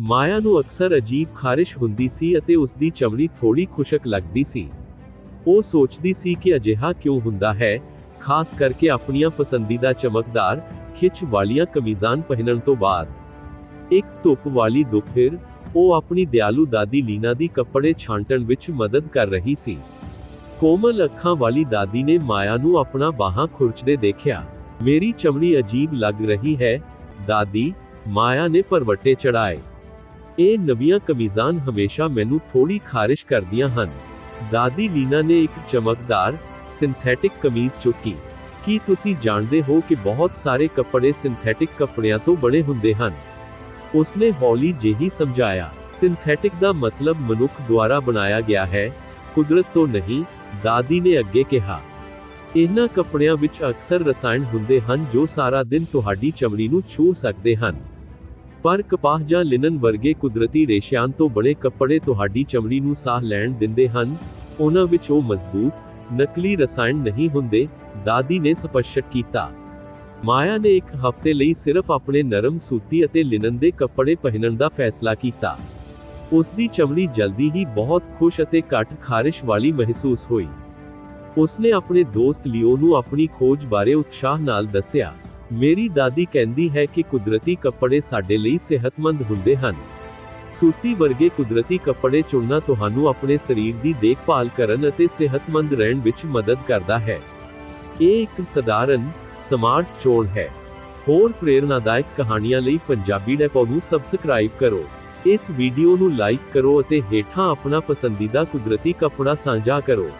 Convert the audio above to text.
ਮਾਇਆ ਨੂੰ ਅਕਸਰ ਅਜੀਬ ਖਾਰਿਸ਼ ਹੁੰਦੀ ਸੀ ਅਤੇ ਉਸ ਦੀ ਚਮੜੀ ਥੋੜੀ ਖੁਸ਼ਕ ਲੱਗਦੀ ਸੀ। ਉਹ ਸੋਚਦੀ ਸੀ ਕਿ ਅਜਿਹਾ ਕਿਉਂ ਹੁੰਦਾ ਹੈ, ਖਾਸ ਕਰਕੇ ਆਪਣੀਆਂ ਪਸੰਦੀਦਾ ਚਮਕਦਾਰ, ਖਿੱਚ ਵਾਲੀਆਂ ਕਮੀਜ਼ਾਂ ਪਹਿਨਣ ਤੋਂ ਬਾਅਦ। ਇੱਕ ਧੁੱਪ ਵਾਲੀ ਦੁਪਹਿਰ, ਉਹ ਆਪਣੀ ਦਿਆਲੂ ਦਾਦੀ ਲੀਨਾ ਦੀ ਕੱਪੜੇ ਛਾਂਟਣ ਵਿੱਚ ਮਦਦ ਕਰ ਰਹੀ ਸੀ। ਕੋਮਲ ਅੱਖਾਂ ਵਾਲੀ ਦਾਦੀ ਨੇ ਮਾਇਆ ਨੂੰ ਆਪਣਾ ਬਾਹਾਂ ਖੁਰਚਦੇ ਦੇਖਿਆ। ਮੇਰੀ ਚਮੜੀ ਅਜੀਬ ਲੱਗ ਰਹੀ ਹੈ, ਦਾਦੀ, ਮਾਇਆ ਨੇ ਪਰਵੱਟੇ ਚੜਾਏ ਇਹ ਨਵੀਆਂ ਕਮੀਜ਼ਾਂ ਹਮੇਸ਼ਾ ਮੈਨੂੰ ਥੋੜੀ ਖਾਰਿਸ਼ ਕਰਦੀਆਂ ਹਨ। ਦਾਦੀ ਲੀਨਾ ਨੇ ਇੱਕ ਚਮਕਦਾਰ, ਸਿੰਥੈਟਿਕ ਕਮੀਜ਼ ਚੁੱਕੀ। ਕੀ ਤੁਸੀਂ ਜਾਣਦੇ ਹੋ ਕਿ ਬਹੁਤ ਸਾਰੇ ਕੱਪੜੇ ਸਿੰਥੈਟਿਕ ਕੱਪੜਿਆਂ ਤੋਂ ਬਣੇ ਹੁੰਦੇ ਹਨ? ਉਸਨੇ ਹੌਲੀ ਜਿਹੀ ਸਮਝਾਇਆ। ਸਿੰਥੈਟਿਕ ਦਾ ਮਤਲਬ ਮਨੁੱਖ ਦੁਆਰਾ ਬਣਾਇਆ ਗਿਆ ਹੈ। ਕੁਦਰਤ ਤੋਂ ਨਹੀਂ, ਦਾਦੀ ਨੇ ਅੱਗੇ ਕਿਹਾ। ਇਹਨਾਂ ਕੱਪੜਿਆਂ ਵਿੱਚ ਅਕਸਰ ਰਸਾਇਣ ਹੁੰਦੇ ਹਨ ਜੋ ਸਾਰਾ ਦਿਨ ਤੁਹਾਡੀ ਚਮੜੀ ਨੂੰ ਛੂ ਸਕਦੇ ਹਨ। ਪਰ ਕਪਾਹ ਜਾਂ ਲਿਨਨ ਵਰਗੇ ਕੁਦਰਤੀ ਰੇਸ਼ਿਆਂ ਤੋਂ ਬਣੇ ਕੱਪੜੇ ਤੁਹਾਡੀ ਚਮੜੀ ਨੂੰ ਸਾਹ ਲੈਣ ਦਿੰਦੇ ਹਨ। ਉਹਨਾਂ ਵਿੱਚ ਉਹ ਮਜ਼ਬੂਤ, ਨਕਲੀ ਰਸਾਇਣ ਨਹੀਂ ਹੁੰਦੇ, ਦਾਦੀ ਨੇ ਸਪਸ਼ਟ ਕੀਤਾ। ਮਾਇਆ ਨੇ ਇੱਕ ਹਫ਼ਤੇ ਲਈ ਸਿਰਫ ਆਪਣੇ ਨਰਮ ਸੂਤੀ ਅਤੇ ਲਿਨਨ ਦੇ ਕੱਪੜੇ ਪਹਿਨਣ ਦਾ ਫੈਸਲਾ ਕੀਤਾ। ਉਸ ਦੀ ਚਮੜੀ ਜਲਦੀ ਹੀ ਬਹੁਤ ਖੁਸ਼ ਅਤੇ ਘੱਟ ਖਾਰਿਸ਼ ਵਾਲੀ ਮਹਿਸੂਸ ਹੋਈ। ਉਸਨੇ ਆਪਣੇ ਦੋਸਤ ਲਿਓ ਨੂੰ ਆਪਣੀ ਖੋਜ ਬਾਰੇ ਉਤਸ਼ਾਹ ਨਾਲ ਦੱਸਿਆ। ਮੇਰੀ ਦਾਦੀ ਕਹਿੰਦੀ ਹੈ ਕਿ ਕੁਦਰਤੀ ਕੱਪੜੇ ਸਾਡੇ ਲਈ ਸਿਹਤਮੰਦ ਹੁੰਦੇ ਹਨ। ਸੂਤੀ ਵਰਗੇ ਕੁਦਰਤੀ ਕੱਪੜੇ ਚੁਣਨਾ ਤੁਹਾਨੂੰ ਆਪਣੇ ਸਰੀਰ ਦੀ ਦੇਖਭਾਲ ਕਰਨ ਅਤੇ ਸਿਹਤਮੰਦ ਰਹਿਣ ਵਿੱਚ ਮਦਦ ਕਰਦਾ ਹੈ। ਇਹ ਇੱਕ ਸਧਾਰਨ, ਸਮਾਰਟ ਚੋਣ ਹੈ। ਹੋਰ ਪ੍ਰੇਰਨਾਦਾਇਕ ਕਹਾਣੀਆਂ ਲਈ ਪੰਜਾਬੀ ਡੈਪੋ ਨੂੰ ਸਬਸਕ੍ਰਾਈਬ ਕਰੋ। ਇਸ ਵੀਡੀਓ ਨੂੰ ਲਾਈਕ ਕਰੋ ਅਤੇ ਹੇਠਾਂ ਆਪਣਾ ਪਸੰਦੀਦਾ ਕੁਦਰਤੀ ਕੱਪੜਾ ਸਾਂਝਾ ਕਰੋ।